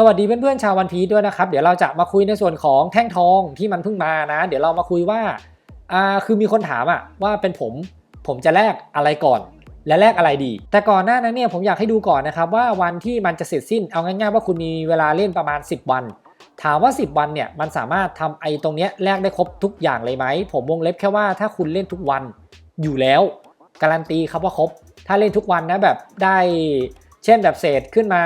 สวัสดีเพื่อนๆชาววันพีด้วยนะครับ เดี๋ยวเราจะมาคุยในส่วนของแท่งทองที่มันเพิ่งมานะ เดี๋ยวเรามาคุยว่าอ่าคือมีคนถามอะว่าเป็นผมผมจะแลกอะไรก่อน และแลกอะไรดี แต่ก่อนหน้านั้นเนี่ยผมอยากให้ดูก่อนนะครับว่าวันที่มันจะเสร็จสิ้นเอาง่ายๆว่าคุณมีเวลาเล่นประมาณ 10 วัน ถามว่า 10 วันเนี่ยมันสามารถทำไอ้ตรงเนี้ยแลกได้ครบทุกอย่างเลยไหมผมวงเล็บแค่ว่าถ้าคุณเล่นทุกวันอยู่แล้วการันตีครับว่าครบ ถ้าเล่นทุกวันนะแบบได้เช่นแบบเศษขึ้นมา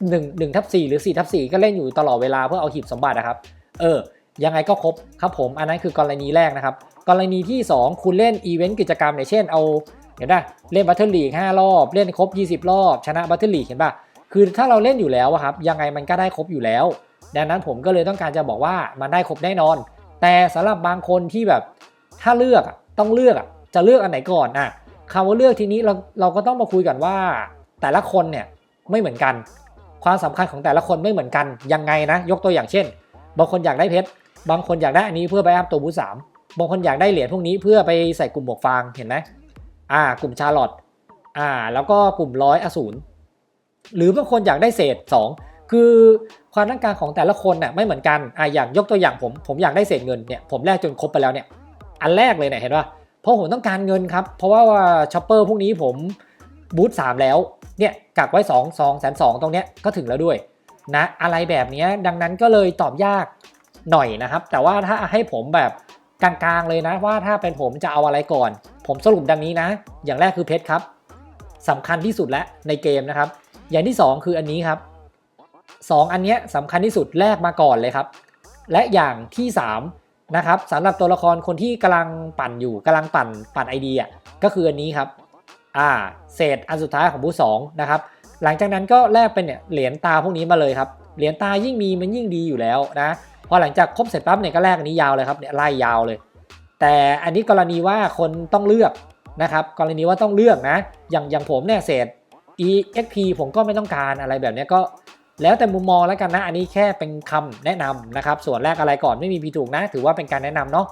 ทับ1 1ทับ4หรือ4ทับ4ก็เล่นอยู่ตลอดเวลาเพื่อเอาหีบสมบัตินะครับ เออ ยังไงก็ครบครับผม อันนั้นคือกรณีแรกนะครับ กรณีที่ 2 คุณเล่นอีเวนต์กิจกรรมเนี่ยเช่นเอาเห็นป่ะเล่นบัตเทิลลีก5รอบ เล่นครบ 20 รอบ ชนะบัตเทิลลีกเห็นป่ะคือถ้าเราเล่นอยู่แล้วอะครับยังไงมันก็ได้ครบอยู่แล้ว ดังนั้นผมก็เลยต้องการจะบอกว่ามันได้ครบแน่นอน แต่สำหรับบางคนที่แบบถ้าเลือกต้องเลือกจะเลือกอันไหนก่อนอะคำว่าเลือกทีนี้เราเราก็ต้องมาคุยกันว่า แต่ละคนเนี่ยไม่เหมือนกัน ความสำคัญของแต่ละคนไม่เหมือนกันยังไงนะ ยกตัวอย่างเช่น บางคนอยากได้เพชรบางคนอยากได้อันนี้เพื่อไปอัพตัวบูสามบางคนอยากได้เหรียญพวกนี้เพื่อไปใส่กลุ่มหมวกฟางเห็นไหมอ่ากลุ่มชาร์ลอตอ่า แล้วก็กลุ่มร้อยอสูรหรือบางคนอยากได้เศษ 2 คือความต้องการของแต่ละคนน่ะไม่เหมือนกันอ่าอย่างยกตัวอย่างผมผมอยากได้เศษเงินเนี่ยผมแลกจนครบไปแล้วเนี่ยอันแรกเลยเนี่ยเห็นป่ะเพราะผมต้องการเงินครับ เพราะว่าช็อปเปอร์พวกนี้ผมบูทสามแล้ว เนี่ยกักไว้ 2 2แสนสตรงเนี้ยก็ถึงแล้วด้วยนะอะไรแบบนี้ดังนั้นก็เลยตอบยากหน่อยนะครับ แต่ว่าถ้าให้ผมแบบกลางๆเลยนะว่าถ้าเป็นผมจะเอาอะไรก่อน ผมสรุปดังนี้นะ อย่างแรกคือเพชรครับสำคัญที่สุดแล้วในเกมนะครับ อย่างที่ 2 คืออันนี้ครับ 2 อันเนี้ยสำคัญที่สุดแรกมาก่อนเลยครับ และอย่างที่ 3 นะครับสำหรับตัวละครคนที่กำลังปั่นอยู่กำลังปั่นปั่นไอเดียก็คืออันนี้ครับ อ่าเศษอันสุดท้ายของบูสองนะครับหลังจากนั้นก็แลกเป็นเนี่ยเหรียญตาพวกนี้มาเลยครับเหรียญตายิ่งมีมันยิ่งดีอยู่แล้วนะพอหลังจากครบเสร็จปั๊บเนี่ยก็แลกอันนี้ยาวเลยครับเนี่ยไล่ยาวเลย แต่อันนี้กรณีว่าคนต้องเลือกนะครับกรณีว่าต้องเลือกนะ อย่างอย่างผมเนี่ยเศษ EXP ผมก็ไม่ต้องการอะไรแบบเนี้ยก็แล้วแต่มุมมองแล้วกันนะ อันนี้แค่เป็นคำแนะนำนะครับ ส่วนแรกอะไรก่อนไม่มีพีถูกนะ ถือว่าเป็นการแนะนำเนาะ